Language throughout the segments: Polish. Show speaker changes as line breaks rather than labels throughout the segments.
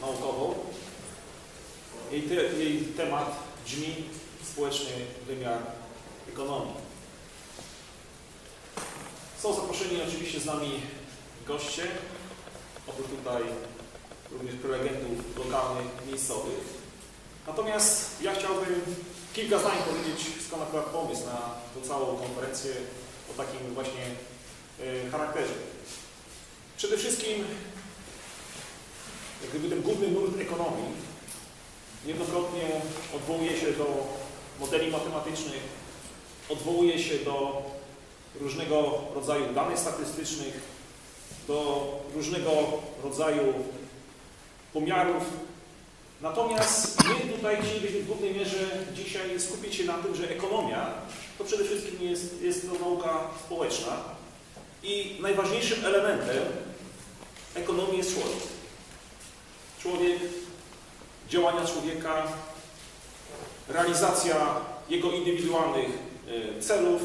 naukową. Jej, te, jej temat brzmi społeczny wymiar ekonomii. Są zaproszeni oczywiście z nami goście, oprócz tutaj również prelegentów lokalnych, miejscowych. Natomiast ja chciałbym kilka zdań powiedzieć, skąd akurat pomysł na tą całą konferencję o takim właśnie e, charakterze. Przede wszystkim gdyby ten główny nurt ekonomii niejednokrotnie odwołuje się do modeli matematycznych, odwołuje się do różnego rodzaju danych statystycznych, do różnego rodzaju pomiarów. Natomiast my tutaj chcielibyśmy w głównej mierze dzisiaj skupić się na tym, że ekonomia to przede wszystkim jest, jest to nauka społeczna i najważniejszym elementem ekonomii jest człowiek. Człowiek, działania człowieka, realizacja jego indywidualnych y, celów,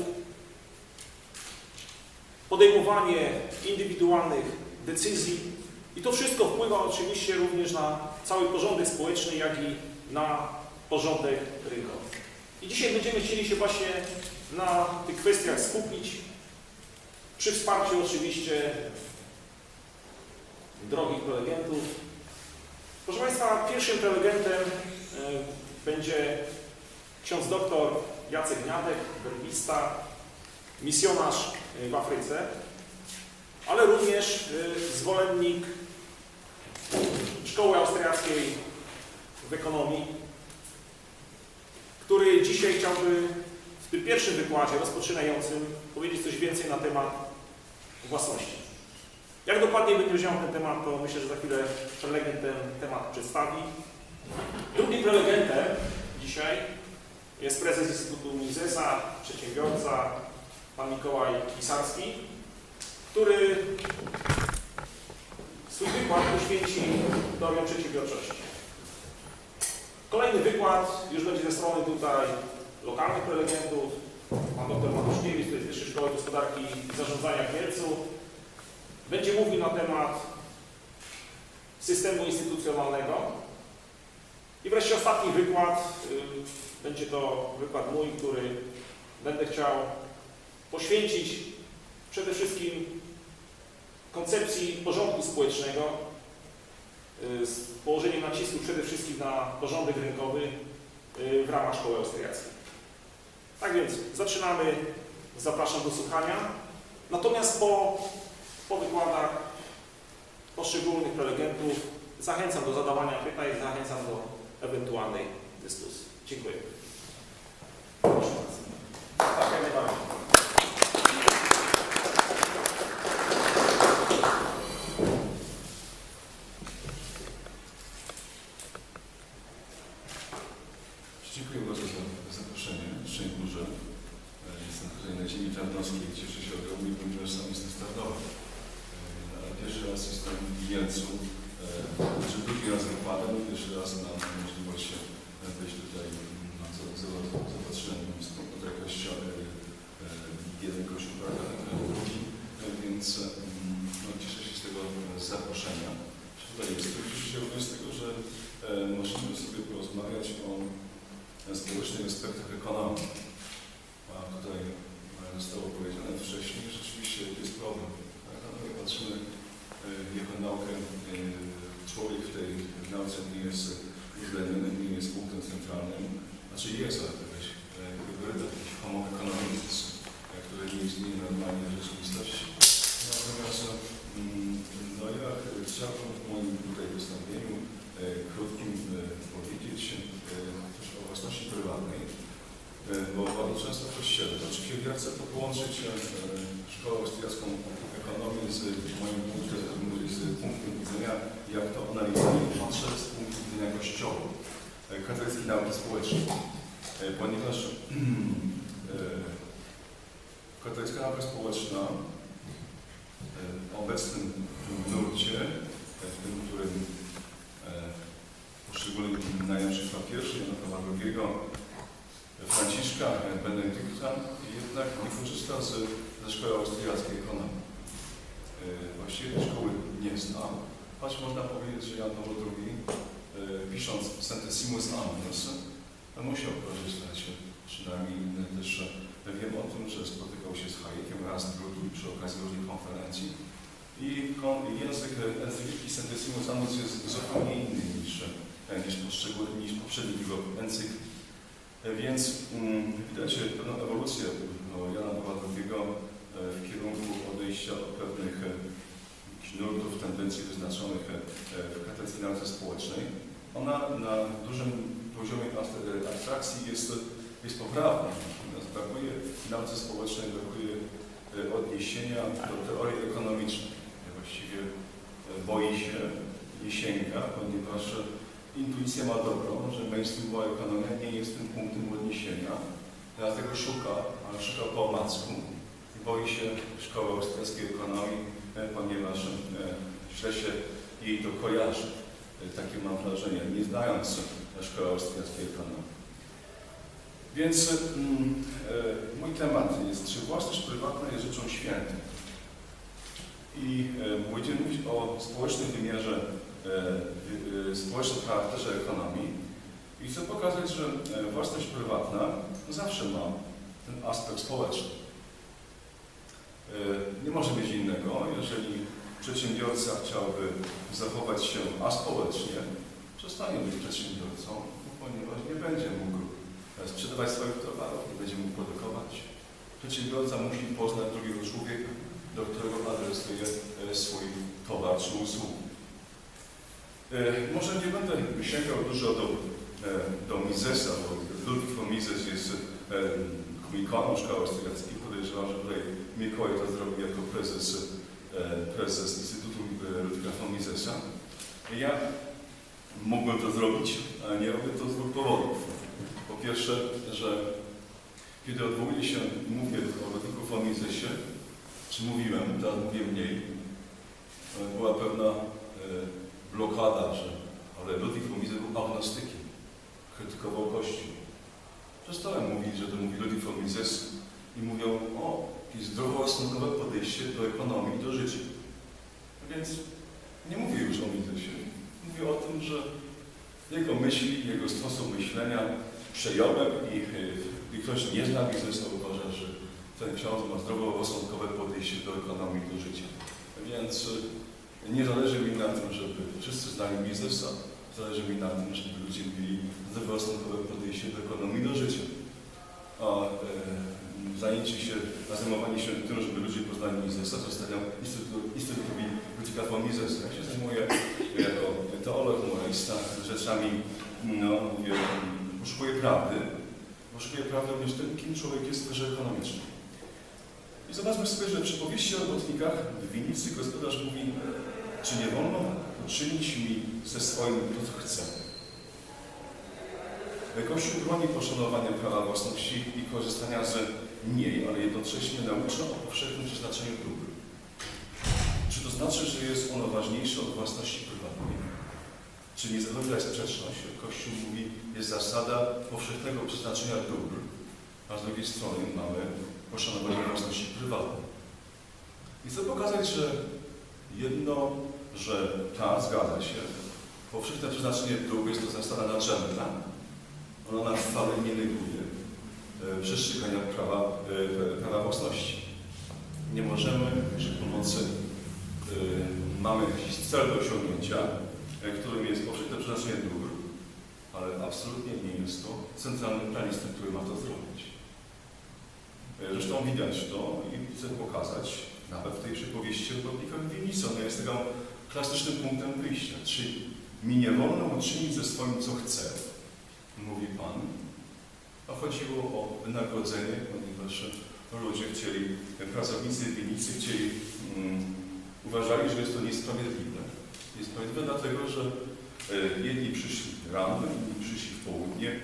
podejmowanie indywidualnych decyzji i to wszystko wpływa oczywiście również na cały porządek społeczny, jak i na porządek rynkowy. I dzisiaj będziemy chcieli się właśnie na tych kwestiach skupić, przy wsparciu oczywiście drogich prelegentów. Proszę Państwa, pierwszym prelegentem y, będzie ksiądz doktor Jacek Gniadek, werbista, misjonarz y, w Afryce, ale również y, zwolennik Szkoły Austriackiej w Ekonomii, który dzisiaj chciałby w tym pierwszym wykładzie rozpoczynającym powiedzieć coś więcej na temat własności. Jak dokładnie będzie wziął ten temat, to myślę, że za chwilę prelegent ten temat przedstawi. Drugim prelegentem dzisiaj jest prezes Instytutu Misesa, przedsiębiorca, pan Mikołaj Pisarski, który swój wykład poświęci teoriom przedsiębiorczości. Kolejny wykład już będzie ze strony tutaj lokalnych prelegentów. Pan dr Matuszkiewicz, to jest Wyższej Szkoły Gospodarki i Zarządzania w Mielcu. Będzie mówił na temat systemu instytucjonalnego. I wreszcie ostatni wykład, y, będzie to wykład mój, który będę chciał poświęcić przede wszystkim koncepcji porządku społecznego y, z położeniem nacisku przede wszystkim na porządek rynkowy y, w ramach szkoły austriackiej. Tak więc zaczynamy. Zapraszam do słuchania. Natomiast po, po wykładach poszczególnych prelegentów zachęcam do zadawania pytań, zachęcam do ewentualnej dyskusji. Dziękuję. Proszę bardzo. Tak.
Dziękuję bardzo za zaproszenie. Szczęść Boże. E, Jestem tutaj na ziemi tarnowskiej. Cieszę się ogromnie, ponieważ sam jestem z Tarnowa. E, Ale pierwszy raz jestem w Mielcu. E, Znaczy drugi raz wykładem, pierwszy raz mam możliwość się być tutaj na za- za- zaopatrzeniu od jakoś e, e, jeden kościół, prawda, e, drugi. E, Więc e, no, cieszę się z tego e, zaproszenia. Tutaj jest. Się również z tego, że e, możemy sobie porozmawiać o społecznych aspektach ekonomii. A tutaj e, zostało powiedziane wcześniej, rzeczywiście jest problem. Tak? A my patrzymy, e, jako naukę, człowiek w tej nauce nie jest uwzględniony, nie jest punktem centralnym. Znaczy jest, ale jakaś hybryda, jakiś homo economicus, który nie istnieje normalnie w rzeczywistości. Natomiast mm, no ja chciałbym w moim tutaj wystąpieniu e, krótkim e, powiedzieć e, też o własności prywatnej, e, bo bardzo często w kościele, znaczy kiedy ja chcę połączyć e, szkołę austriacką ekonomię z moim punktem, z widzenia, jak to analizuję, patrzę z punktu widzenia kościoła, e, katolickiej nauki społecznej, E, ponieważ e, katolicka nauka społeczna e, w obecnym nurcie, e, tym, którym e, poszczególnych najlepszych papieży, Jana Pawła II, Franciszka, e, Benedykta, jednak nie korzysta ze szkoły austriackiej ekonomii. E, Właściwie tej szkoły nie znam, choć można powiedzieć, że Jan Paweł II, pisząc Centesimus Annus, musiał korzystać, przynajmniej też wiem o tym, że spotykał się z Hayekiem raz, drugi przy okazji różnych konferencji i język encykliki Centesimus Annus jest zupełnie inny niż, e, niż, niż poprzednich jego encyklik. E, Więc mm, widać pewną ewolucję no, Jana Pawła II e, w kierunku odejścia od pewnych nurtów, tendencji wyznaczonych w katedrze nauce społecznej. Ona na dużym poziomie abst- abstrakcji jest, jest poprawna. Natomiast brakuje w nauce społecznej brakuje odniesienia do teorii ekonomicznej. Właściwie e, boi się Jesienka, ponieważ intuicja ma dobrą, że mainstreamowa ekonomia nie jest tym punktem odniesienia. Dlatego szuka, ale szuka po omacku boi się szkoły austriackiej ekonomii, e, ponieważ źle się jej to kojarzy. E, Takie mam wrażenie, nie znając szkoły austriackiej ekonomii. Więc mm, mój temat jest, czy własność prywatna jest rzeczą świętą? I e, będziemy mówić o społecznym wymiarze, e, e, społecznym charakterze ekonomii. I chcę pokazać, że e, własność prywatna zawsze ma ten aspekt społeczny. E, Nie może być innego, jeżeli przedsiębiorca chciałby zachować się aspołecznie, przestanie być przedsiębiorcą, ponieważ nie będzie mógł e, sprzedawać swoich towarów, nie będzie mógł produkować. Przedsiębiorca musi poznać drugiego człowieka, do którego adresuje e, swój towar czy usługę. E, Może nie będę sięgał dużo do, e, do Misesa, bo Ludwik von Mises jest ikoną szkoły austriackiej. Podejrzewam, że tutaj Mikołaj to zrobił jako prezes, prezes Instytutu Ludwika von Misesa. Ja mógłbym to zrobić, ale nie robię to z dwóch powodów. Po pierwsze, że kiedy odwołuję się, mówię o Ludwiku von Misesie, czy mówiłem, teraz mówię mniej, e, była pewna e, blokada, że ale Ludwik Mises był agnostykiem, krytykował Kościół. Przestałem mówić, że to mówi Ludwik von Mises i mówią o jakieś zdroworozsądkowe podejście do ekonomii, do życia. Więc nie mówię już o Misesie. Mówię o tym, że jego myśli, jego sposób myślenia przejąłem i y, i ktoś nie zna biznesu, uważa, że ten ksiądz ma zdroworozsądkowe podejście do ekonomii, do życia. Więc y, nie zależy mi na tym, żeby wszyscy znali biznes, a zależy mi na tym, żeby ludzie mieli zdroworozsądkowe podejście do ekonomii, do życia. A e, zajęcie się, zajmowanie się tym, żeby ludzie poznali biznesa, zostawiam Instytutowi Ludwika von Misesa. Ja się zajmuję jako teolog, moralista rzeczami, no mówię, poszukuję prawdy, poszukuję prawdy również tym, kim człowiek jest w sferze ekonomicznej. Zobaczmy sobie, że przy powieści o robotnikach w winnicy gospodarz mówi, czy nie wolno uczynić mi ze swoim to, co chcę. Kościół broni poszanowania prawa własności i korzystania z niej, ale jednocześnie naucza o powszechnym przeznaczeniu dóbr. Czy to znaczy, że jest ono ważniejsze od własności prywatnej? Czy nie zachodzi sprzeczność? Kościół mówi, jest zasada powszechnego przeznaczenia dóbr, a z drugiej strony mamy poszanowanie własności prywatnej. I chcę pokazać, że jedno, że ta zgadza się, powszechne przeznaczenie dóbr jest to zasada naczelna, ona nas wcale nie neguje e, przestrzegania prawa, e, prawa własności. Nie możemy przy pomocy e, mamy jakiś cel do osiągnięcia, którym jest powszechne przeznaczenie dóbr, ale absolutnie nie jest to centralny planisty, który ma to zrobić. E, Zresztą widać to i chcę pokazać nawet w tej przypowieści o robotnikach w winnicy. Ona jest taką klasycznym punktem wyjścia. Czyli mi nie wolno uczynić ze swoim, co chcę, mówi Pan. A chodziło o wynagrodzenie, ponieważ ludzie chcieli, pracownicy winnicy chcieli, mm, uważali, że jest to niesprawiedliwe. Niesprawiedliwe dlatego, że e, jedni przyszli rano, inni przyszli w południe,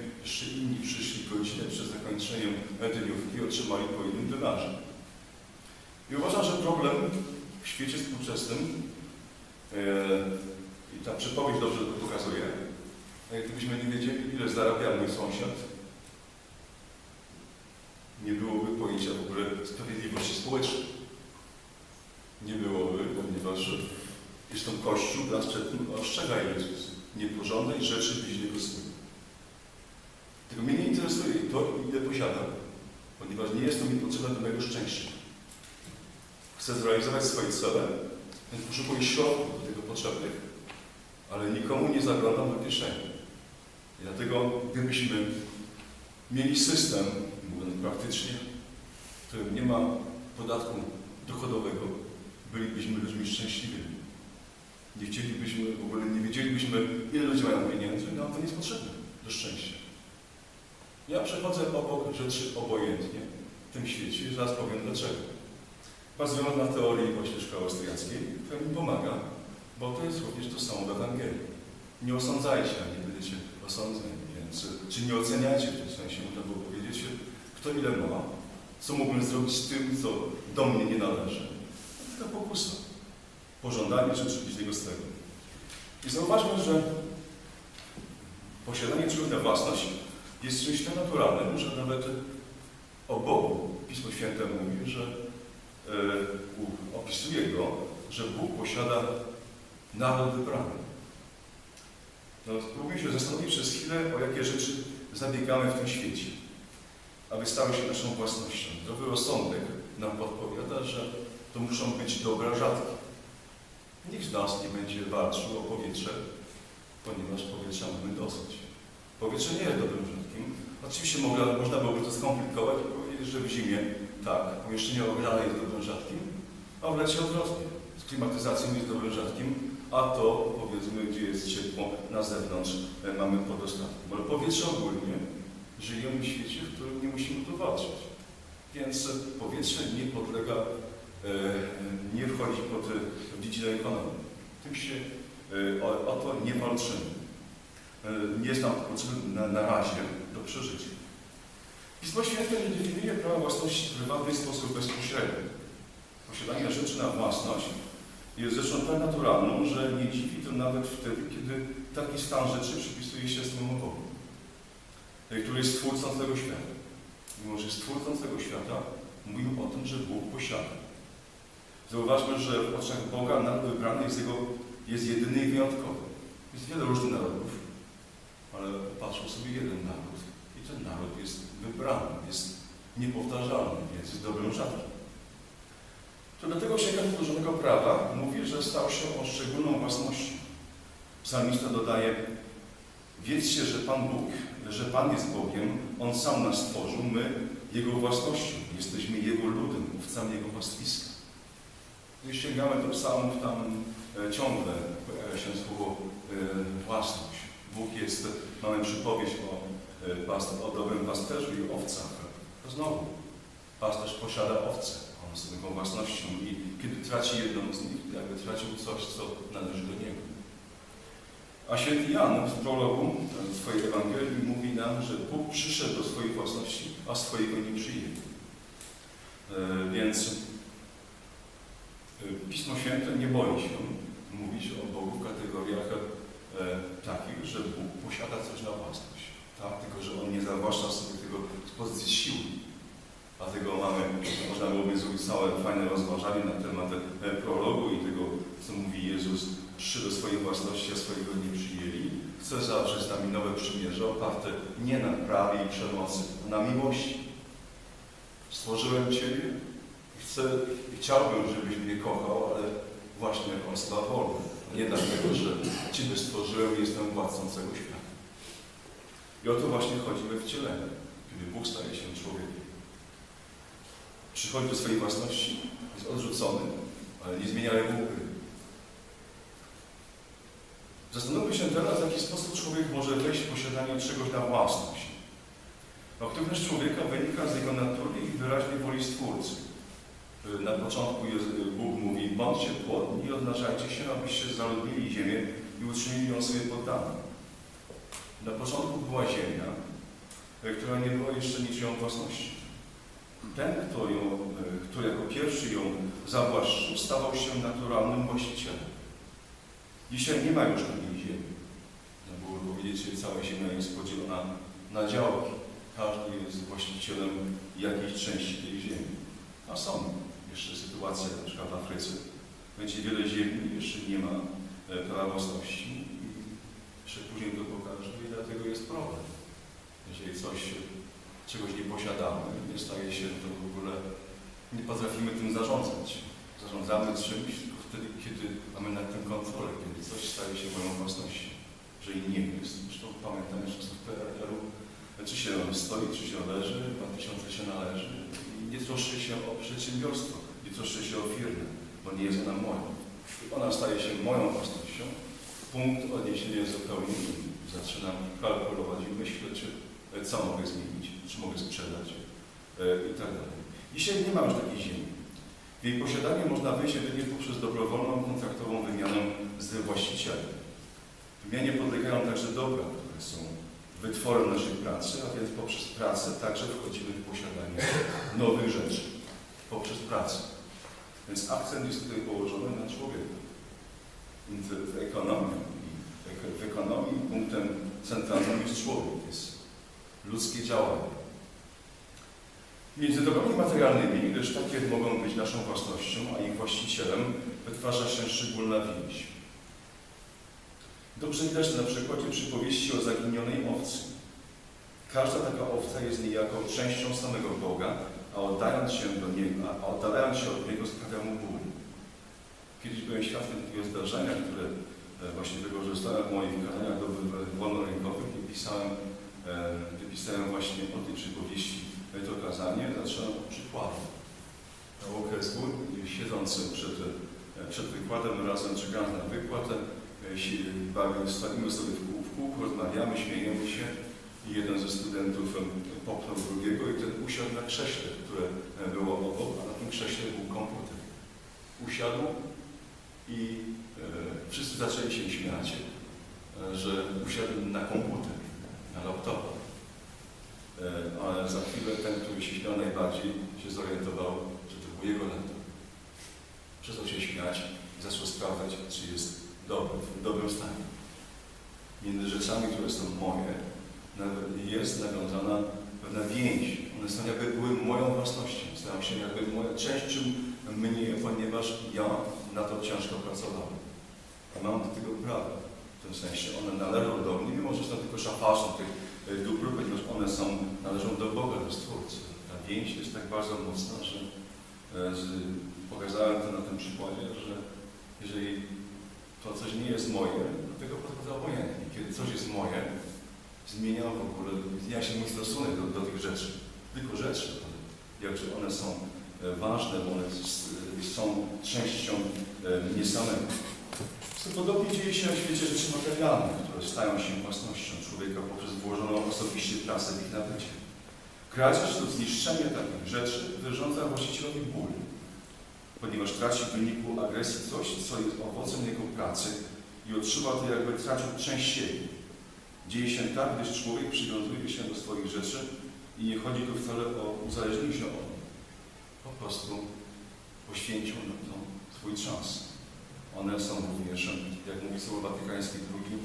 inni przyszli godzinę przed zakończeniem dniówki i otrzymali po jednym denarze. I uważam, że problem w świecie współczesnym, e, i ta przypowieść dobrze to pokazuje, gdybyśmy nie wiedzieli, ile zarabia mój sąsiad, nie byłoby pojęcia w ogóle sprawiedliwości społecznej. Nie byłoby, ponieważ Zresztą Kościół nas przed tym ostrzega Jezus. Nie pożądaj rzeczy bliźniego swojego. Tylko mnie nie interesuje to, ile posiadam, ponieważ nie jest to mi potrzebne do mojego szczęścia. Chcę zrealizować swoje cele, więc poszukuję środków do tego potrzebnych, ale nikomu nie zaglądam do kieszeni. I dlatego, gdybyśmy mieli system, mówiąc praktycznie, w którym nie ma podatku dochodowego, bylibyśmy ludźmi szczęśliwymi. Nie chcielibyśmy, w ogóle nie wiedzielibyśmy, ile ludzie mają pieniędzy, no to nie jest potrzebne do szczęścia. Ja przechodzę obok rzeczy obojętnie w tym świecie i zaraz powiem dlaczego. Bazując na teorii właśnie szkoły austriackiej, która mi pomaga, bo to jest również to samo w Ewangelii. Nie osądzajcie, a nie będziecie osądzeni. Więc, czy nie oceniajcie w tym sensie, można było powiedzieć, kto ile ma, co mógłbym zrobić z tym, co do mnie nie należy. To taka pokusa. Pożądanie rzeczy bliźniego swego. I zauważmy, że posiadanie czegoś na własność jest czymś tak naturalnym, że nawet o Bogu Pismo Święte mówi, że u- opisuje go, że Bóg posiada naród wybrany. No, spróbujmy się zastanowić przez chwilę, o jakie rzeczy zabiegamy w tym świecie, aby stały się naszą własnością. Zdrowy rozsądek nam podpowiada, że to muszą być dobra rzadkie. Nikt z nas nie będzie walczył o powietrze, ponieważ powietrza mamy dosyć. Powietrze nie jest dobrym. Oczywiście mogla, można byłoby to skomplikować i powiedzieć, że w zimie tak, pomieszczenie ogrzane jest dobrym rzadkim, a w lecie odwrotnie. Z klimatyzacją jest dobrym rzadkim, a to powiedzmy, gdzie jest ciepło na zewnątrz, e, mamy podostatku. Ale powietrze ogólnie żyjemy w świecie, w którym nie musimy tu walczyć. Więc powietrze nie podlega, e, nie wchodzi pod dziedzinę ekonomii. Tym się e, o, o to nie walczymy. Nie jest nam to potrzebne na, na razie do przeżycia. Pismo Święte nie definiuje prawa własności prywatnej w sposób bezpośredni. Posiadanie rzeczy na własność jest rzeczą tak naturalną, że nie dziwi to nawet wtedy, kiedy taki stan rzeczy przypisuje się samemu Bogu, który jest twórcą tego świata. Mimo, że jest twórcą tego świata, mówimy o tym, że Bóg posiada. Zauważmy, że w oczach Boga naród wybrany jest, jego, jest jedyny i wyjątkowy. Jest wiele różnych narodów, ale patrzą sobie jeden naród i ten naród jest wybrany, jest niepowtarzalny, więc jest dobrym rzadkim. To dlatego Księga Stworzonego Prawa mówi, że stał się on szczególną własnością. Psalmista dodaje, wiedzcie, że Pan Bóg, że Pan jest Bogiem, On sam nas stworzył, my Jego własnością, jesteśmy Jego ludem, owcami Jego pastwiska. Gdy sięgamy do psalmów, tam e, ciągle pojawia się słowo e, własność. Bóg jest, mamy przypowieść o, past, o dobrym pasterzu i owcach. To znowu, pasterz posiada owce, one są jego własnością i kiedy traci jedną z nich, jakby tracił coś, co należy do niego. A święty Jan w prologu w swojej Ewangelii mówi nam, że Bóg przyszedł do swojej własności, a swojego nie przyjęli. E, więc e, Pismo Święte nie boi się mówić o Bogu w kategoriach takich, że Bóg posiada coś na własność. Tak? Tylko, że On nie zawłaszcza sobie tego z pozycji siły. Dlatego mamy, można byłoby zrobić całe fajne rozważanie na temat e, prologu i tego, co mówi Jezus, przyszedł do swojej własności, a swojego nie przyjęli. Chce zawrzeć z nami nowe przymierze oparte nie na prawie i przemocy, a na miłości. Stworzyłem Ciebie i chcę, i chciałbym, żebyś mnie kochał, ale właśnie jako osoba wolna. Nie dlatego, że Ciebie stworzyłem i jestem władcą całego świata. I o to właśnie chodzi we wcieleniu, kiedy Bóg staje się człowiekiem. Przychodzi do swojej własności, jest odrzucony, ale nie zmienia reguły. Zastanówmy się teraz, w jaki sposób człowiek może wejść w posiadanie czegoś na własność. Aktywność człowieka wynika z jego natury i wyraźnej woli Stwórcy. Na początku Bóg mówi, bądźcie płodni i odnażajcie się, abyście zaludnili ziemię i uczynili ją sobie poddaną. Na początku była ziemia, która nie była jeszcze niczyją własnością. Ten, kto, ją, kto jako pierwszy ją zawłaszczył, stawał się naturalnym właścicielem. Dzisiaj nie ma już takiej ziemi. Można było powiedzieć, że cała ziemia jest podzielona na działki. Każdy jest właścicielem jakiejś części tej ziemi. A są jeszcze sytuacje, na przykład w Afryce, Będzie wiele ziemi, jeszcze nie ma e, prawa własności i jeszcze później to pokaże i dlatego jest problem. Jeżeli coś, czegoś nie posiadamy, nie staje się to w ogóle, nie potrafimy tym zarządzać. Zarządzamy czymś tylko wtedy, kiedy mamy nad tym kontrolę, kiedy coś staje się moją własnością. Jeżeli nie jest, zresztą pamiętam jeszcze czasów PRL-u, czy się stoi, czy się leży, dwa tysiące się należy. I nie troszczy się o przedsiębiorstwo, nie troszczy się o firmę, bo nie jest ona moja. Ona staje się moją własnością. Punkt odniesienia jest zupełnie inny. Zaczynam kalkulować i myśleć, czy, e, co mogę zmienić, czy mogę sprzedać e, i tak dalej. Dzisiaj nie ma już takiej ziemi. W jej posiadanie można wejść jedynie poprzez dobrowolną, kontraktową wymianę z właścicielem. Wymianie podlegają także dobra, które są wytworem naszej pracy, a więc poprzez pracę także wchodzimy w posiadanie nowych rzeczy. Poprzez pracę. Więc akcent jest tutaj położony na człowieka. W ekonomii, w ekonomii punktem centralnym jest człowiek, jest ludzkie działanie. Między dobrami materialnymi, gdyż takie mogą być naszą własnością, a ich właścicielem, wytwarza się szczególna więź. Dobrze widać na przykładzie przypowieści o zaginionej owcy. Każda taka owca jest niejako częścią samego Boga, a oddając się do Niego, a oddalając się od Niego sprawia Mu ból. Kiedyś byłem świadkiem takiego zdarzenia, które e, właśnie wykorzystałem w moich kazaniach do wy- wolnorynkowych i pisałem, e, wypisałem właśnie o tej przypowieści to kazanie. Zacząłem od przykładu. Na okresku, siedzącym przed, e, przed wykładem, razem czekając na wykład, si- bawi- stoimy sobie w kół- w kółku, rozmawiamy, śmiejemy się i jeden ze studentów popchnął drugiego i ten usiadł na krześle, które było obok, a na tym krześle był komputer. Usiadł i e, wszyscy zaczęli się śmiać, e, że usiadł na komputer, na laptopa. E, ale za chwilę ten, który się śmiał najbardziej, się zorientował, że to był jego laptop. Przestał się śmiać i zaczął sprawdzać, czy jest dobry, w dobrym stanie. Między rzeczami, które są moje, jest nawiązana pewna więź. One są jakby były moją własnością, stają się jakby moją częścią mnie, ponieważ ja na to ciężko pracowałem. A mam do tego prawo. W tym sensie one należą do mnie, mimo że są tylko szafarzem tych e, dóbr, ponieważ one są, należą do Boga, do Stwórcy. Ta więź jest tak bardzo mocna, że e, z, pokazałem to na tym przykładzie, że jeżeli to coś nie jest moje, to tego podchodzę obojętnie. Kiedy coś jest moje, zmieniam w ogóle, zmienia się mój stosunek do, do tych rzeczy. Tylko rzeczy, jakże one są ważne, bo one s- są częścią e, mnie samego. Podobnie dzieje się na świecie rzeczy materialnych, które stają się własnością człowieka poprzez włożoną osobiście pracę w ich nabycie. Kradzież lub zniszczenie takich rzeczy wyrządza właścicielowi ból, ponieważ traci w wyniku agresji coś, co jest owocem jego pracy i odczuwa to, jakby tracił część siebie. Dzieje się tak, gdyż człowiek przywiązuje się do swoich rzeczy i nie chodzi tu wcale o uzależnienie się od. Po prostu poświęcił na to swój czas. One są również, jak mówi Słowo Watykańskie II,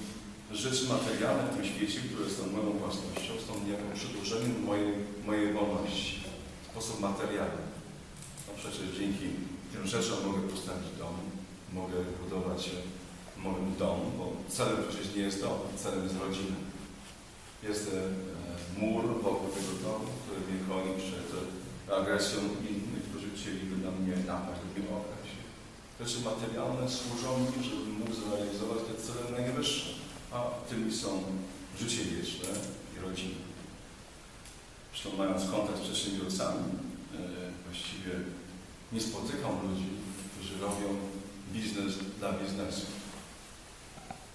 rzeczy materialne w tym świecie, które są moją własnością, są niejako przedłużeniem mojej, mojej wolności. W sposób materialny. No przecież dzięki tym rzeczom mogę postawić dom, mogę budować e, mogę dom, bo celem przecież nie jest dom, celem jest rodzina. Jest e, mur wokół tego domu, który mnie chroni przed e, agresją innych, chcieliby na mnie napaść lub mnie okraść. Rzeczy materialne służą mi, żebym mógł zrealizować te cele najwyższe, a tymi są życie wieczne i rodzina. Zresztą mając kontakt z przedsiębiorcami, e, właściwie nie spotykam ludzi, którzy robią biznes dla biznesu.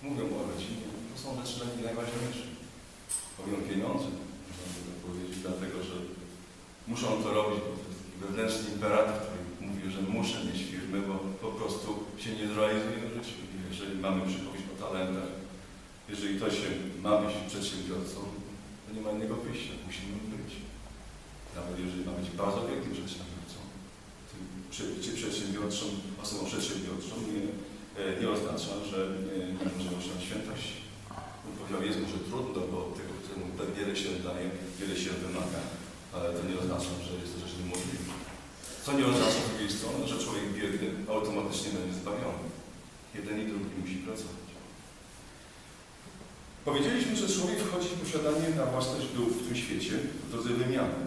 Mówią o rodzinie, to są rzeczy dla nich najważniejsze. Mówią pieniądze, można by powiedzieć, dlatego że muszą to robić, bo wewnętrzny imperatyw, który mówi, że muszę mieć firmę, bo po prostu się nie zrealizuje w życiu. Jeżeli mamy przypowieść o talentach, jeżeli to się ma być przedsiębiorcą, to nie ma innego wyjścia, musimy być. Nawet jeżeli ma być bardzo wielkim przedsiębiorcą, czy przedsiębiorczą, osobą przedsiębiorczą nie, e, nie oznacza, że e, nie możemy osiągnąć świętości. Bym powiedział, jest może trudno, bo tego, któremu tak wiele się daje, wiele się wymaga, ale to nie oznacza, że jest to rzecz niemożliwa. Co nie oznacza z drugiej strony, że człowiek biedny automatycznie będzie zbawiony. Jeden i drugi musi pracować. Powiedzieliśmy, że człowiek wchodzi w posiadanie na własność dóbr w tym świecie w drodze wymiany.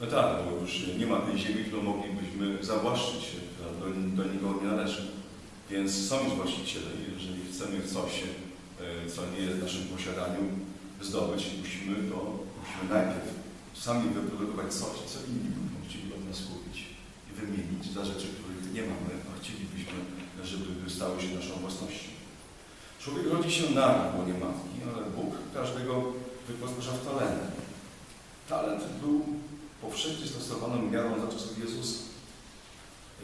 No tak, bo już nie ma tej ziemi, którą moglibyśmy zawłaszczyć do, do nikogo nie należy. Więc są już właściciele jeżeli chcemy coś, e, co nie jest w naszym posiadaniu, zdobyć, musimy to, musimy najpierw sami wyprodukować coś, co inni będą chcieli od nas kupić i wymienić za rzeczy, których nie mamy, a chcielibyśmy, żeby stały się naszą własnością. Człowiek rodzi się na łonie matki, ale Bóg każdego wyposaża w talent. Talent był powszechnie stosowaną miarą za czasów Jezusa.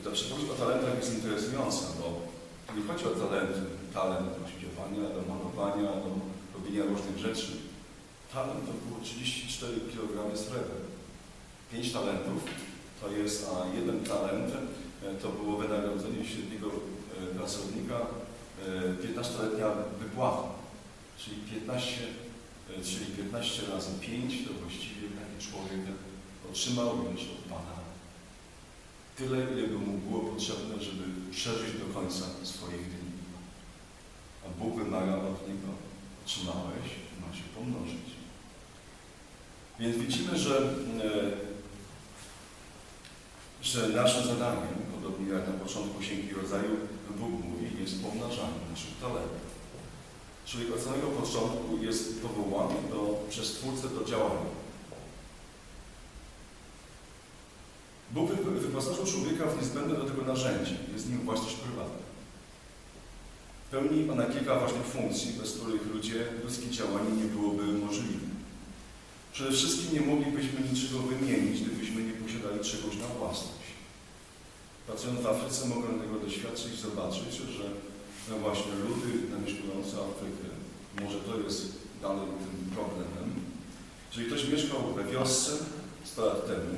I ta przypowieść o talentach jest interesująca, bo nie chodzi o talenty, talent do śpiewania, do malowania, do robienia różnych rzeczy. Talent to było 34 kg srebra. 5 talentów to jest, a jeden talent e, to było wynagrodzenie średniego e, pracownika, e, 15-letnia wypłata. Czyli 15, e, czyli 15 razy 5 to właściwie taki człowiek otrzymał już od Pana tyle, ile by mu było potrzebne, żeby przeżyć do końca swoich dni. A Bóg wymaga od niego, otrzymałeś, ma się pomnożyć. Więc widzimy, że, e, że naszym zadaniem, podobnie jak na początku Księgi Rodzaju, Bóg mówi, jest pomnażanie naszych talentów. Człowiek od samego początku jest powołany do, przez Twórcę do działania. Bóg wy- wyposażył człowieka w niezbędne do tego narzędzie. Jest nim własność prywatna. Pełni ona kilka ważnych funkcji, bez których ludzie, ludzkie działanie nie byłoby możliwe. Przede wszystkim nie moglibyśmy niczego wymienić, gdybyśmy nie posiadali czegoś na własność. Pracując w Afryce mogę tego doświadczyć i zobaczyć, że no właśnie ludy zamieszkujące Afrykę, może to jest dalej tym problemem. Jeżeli ktoś mieszkał we wiosce 100 lat temu,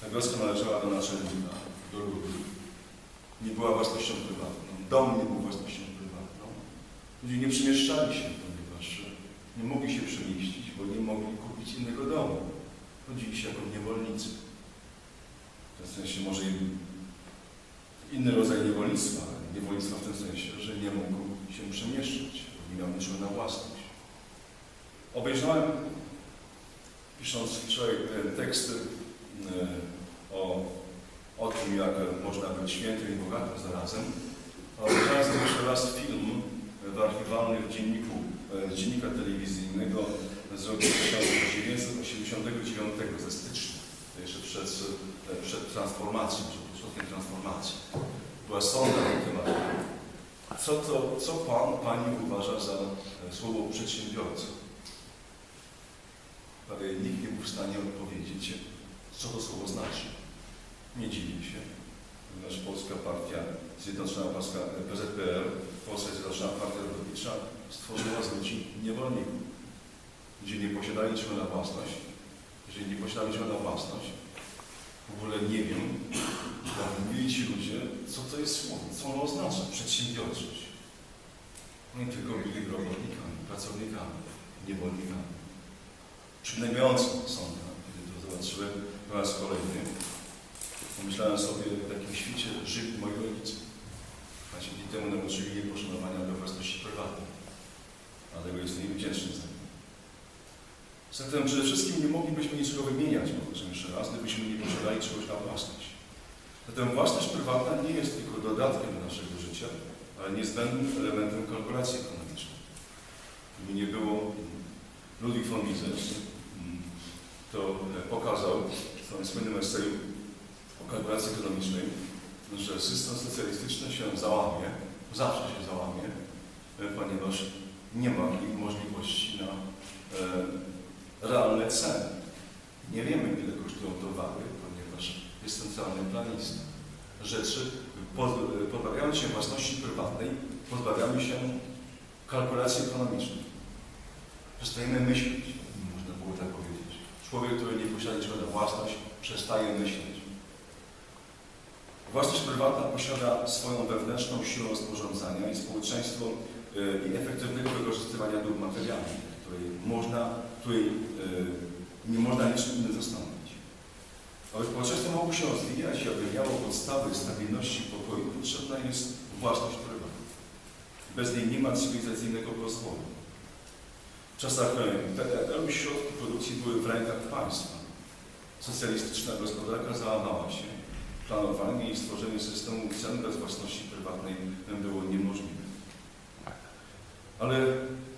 ta wioska należała do naczelnika, do ludu. Nie była własnością prywatną. Dom nie był własnością prywatną. Ludzie nie przemieszczali się, ponieważ nie mogli się przemieścić, bo nie mogli kupić innego domu. Chodzili się jako niewolnicy. W tym sensie może inny rodzaj niewolnictwa, niewolnictwa w tym sensie, że nie mógł się przemieszczać, nie miał niczego na własność. Obejrzałem, pisząc wczoraj ten tekst, e, o, o tym, jak można być świętym i bogatym zarazem. Obejrzałem sobie jeszcze raz film w archiwalnym dzienniku, e, dziennika telewizyjnego z roku 1989 ze stycznia, jeszcze przed, e, przed transformacją, przed początkiem transformacji. Była sonda na temat. Co, to, co Pan, Pani uważa za e, słowo przedsiębiorca? Prawie nikt nie był w stanie odpowiedzieć, co to słowo znaczy. Nie dziwię się, ponieważ Polska Partia Zjednoczona Polska PZPR, Polska Zjednoczona Partia Robotnicza stworzyła z ludzi niewolników. Ludzie nie posiadali czego na własność. Jeżeli nie posiadali czego na własność, w ogóle nie wiem, jak mówili ci ludzie, co to jest słowo, co ono oznacza, przedsiębiorczość. Oni tylko byli robotnikami, pracownikami, niewolnikami. Przygnębiającą sądzę, kiedy to zobaczyłem po raz kolejny. Pomyślałem sobie, w jakim świecie żyli moi rodzice. A dzięki temu nauczyli mnie poszanowania do własności prywatnej. Dlatego jestem im wdzięczny za nie. Zatem przede wszystkim nie moglibyśmy niczego wymieniać, powtórzę jeszcze raz, gdybyśmy nie posiadali czegoś na własność. Zatem własność prywatna nie jest tylko dodatkiem do naszego życia, ale niezbędnym elementem kalkulacji ekonomicznej. Gdyby nie było Ludwik von Mises, mm, to e, pokazał w swoim słynnym eseju kalkulacji ekonomicznej, że system socjalistyczny się załamie, zawsze się załamie, e, ponieważ nie ma możliwości na e, realne ceny. Nie wiemy, ile kosztują towary, ponieważ jest centralny planista. Rzeczy, poz- pozbawiając się własności prywatnej, pozbawiamy się kalkulacji ekonomicznej. Przestajemy myśleć, można było tak powiedzieć. Człowiek, który nie posiada niczego na własność, przestaje myśleć. Własność prywatna posiada swoją wewnętrzną siłę rozporządzania i społeczeństwo y, i efektywnego wykorzystywania dóbr materialnych, której można, której y, nie można niczym innym zastąpić. Aby społeczeństwo mogło się rozwijać i aby miało podstawy stabilności i pokoju, potrzebna jest własność prywatna. Bez niej nie ma cywilizacyjnego rozwoju. W czasach e, PRL środki produkcji były w rękach państwa. Socjalistyczna gospodarka załamała się. Planowanie i stworzenie systemu cen bez własności prywatnej było niemożliwe. Ale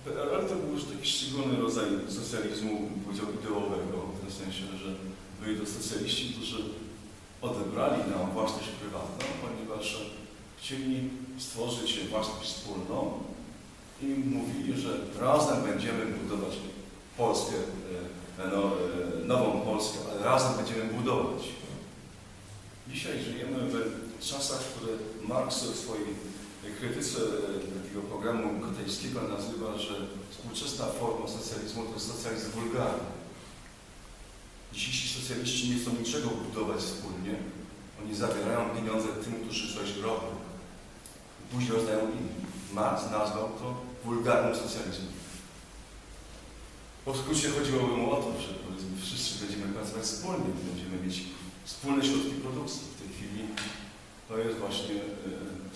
PRL to był już taki szczególny rodzaj socjalizmu, powiedział ideowego, w tym sensie, że byli to socjaliści, którzy odebrali nam własność prywatną, ponieważ chcieli stworzyć własność wspólną i mówili, że razem będziemy budować Polskę, e, no, e, nową Polskę, ale razem będziemy budować. Dzisiaj żyjemy w czasach, które Marx w swojej krytyce takiego programu kotejskiego nazywa, że współczesna forma socjalizmu to jest socjalizm wulgarny. Dzisiejsi socjaliści nie chcą niczego budować wspólnie. Oni zabierają pieniądze tym, którzy coś robią. Później rozdają innym. Marx nazwał to wulgarnym socjalizmem. Po skrócie chodziłoby mu o to, że powiedzmy, wszyscy będziemy pracować wspólnie, będziemy mieć wspólne środki produkcji. W tej chwili to jest właśnie e,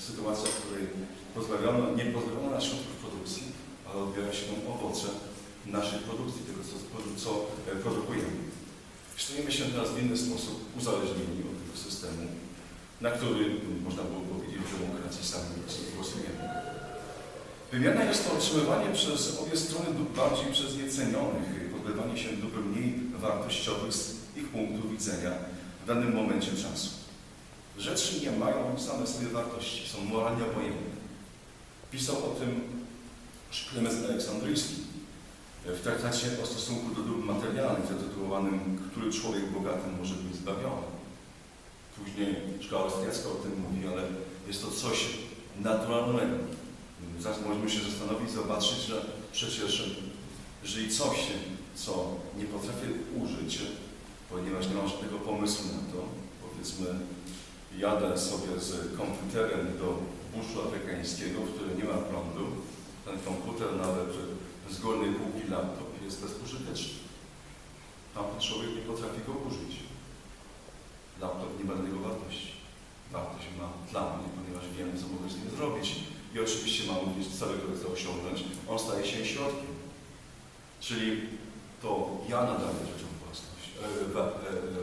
sytuacja, w której pozbawiono, nie pozbawiono nas środków produkcji, ale odbiera się owoce naszej produkcji, tego co, co e, produkujemy. Stajemy się teraz w inny sposób uzależnieni od tego systemu, na który można było powiedzieć w demokracji sami głosujemy. Wymiana jest to otrzymywanie przez obie strony lub bardziej przez nie cenionych, się dóbr mniej wartościowych z ich punktu widzenia w danym momencie czasu. Rzeczy nie mają same sobie wartości, są moralnie obojętne. Pisał o tym Klemens Aleksandryjski w traktacie o stosunku do dóbr materialnych zatytułowanym Który człowiek bogaty może być zbawiony. Później szkoła austriacka o tym mówi, ale jest to coś naturalnego. Zaraz możemy się zastanowić, zobaczyć, że przecież jeżeli coś, co nie potrafię użyć, ponieważ nie mam żadnego pomysłu na to, powiedzmy, jadę sobie z komputerem do buszu afrykańskiego, w którym nie ma prądu, ten komputer nawet z górnej półki laptop jest bezużyteczny. Tamten człowiek nie potrafi go użyć. Laptop nie ma dla wartości. Wartość ma dla mnie, ponieważ wiem, co mogę z nim zrobić. I oczywiście mam również które chcę osiągnąć. On staje się środkiem. Czyli to ja nadaję rzeczom własność, e, wa- e,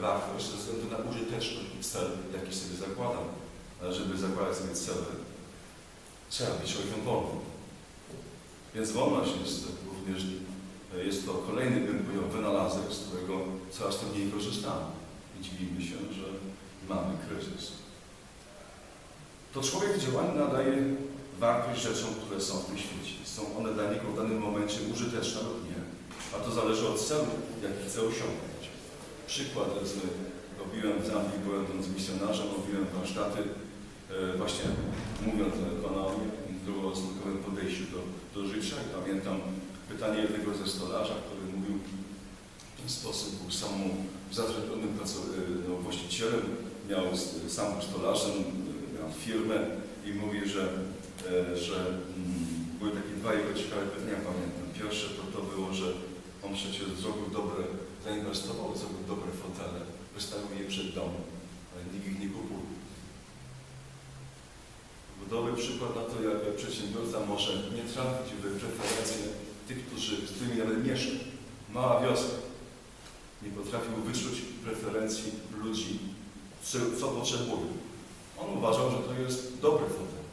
wartość ze względu na użyteczność i cel, jaki sobie zakładam. Ale żeby zakładać sobie cele, trzeba być człowiekiem wolnym. Więc wolność jest również, e, jest to kolejny, wynalazek, z którego coraz to mniej korzystamy. I dziwimy się, że mamy kryzys. To człowiek w działaniu nadaje wartość rzeczom, które są w tym świecie. Są one dla niego w danym momencie użyteczne lub nie. A to zależy od celu, jaki chce osiągnąć. Przykład z, robiłem w Zambii, z misjonarzem, robiłem warsztaty, e, właśnie mówiąc było o stosunkowym podejściu do, do życia. I pamiętam pytanie jednego ze stolarza, który mówił w ten sposób, był samą zatrudnionym e, no, właścicielem, miał sam stolarzem, e, miał firmę i mówi, że, że mm, były takie dwa jego ciekawe pytania, pamiętam. Pierwsze to, to było, że on przecież zrobił dobre, zainwestował, zrobił dobre fotele, wystawił je przed domem, ale nikt ich nie kupuje. Bo Dobry przykład na to, jak przedsiębiorca może nie trafić w preferencje tych, którzy, z którymi nawet mieszka. Mała wioska. Nie potrafił wyczuć preferencji ludzi, co, co potrzebują. On uważał, że to jest dobry fotel,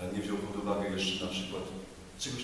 ale nie wziął pod uwagę jeszcze na przykład czegoś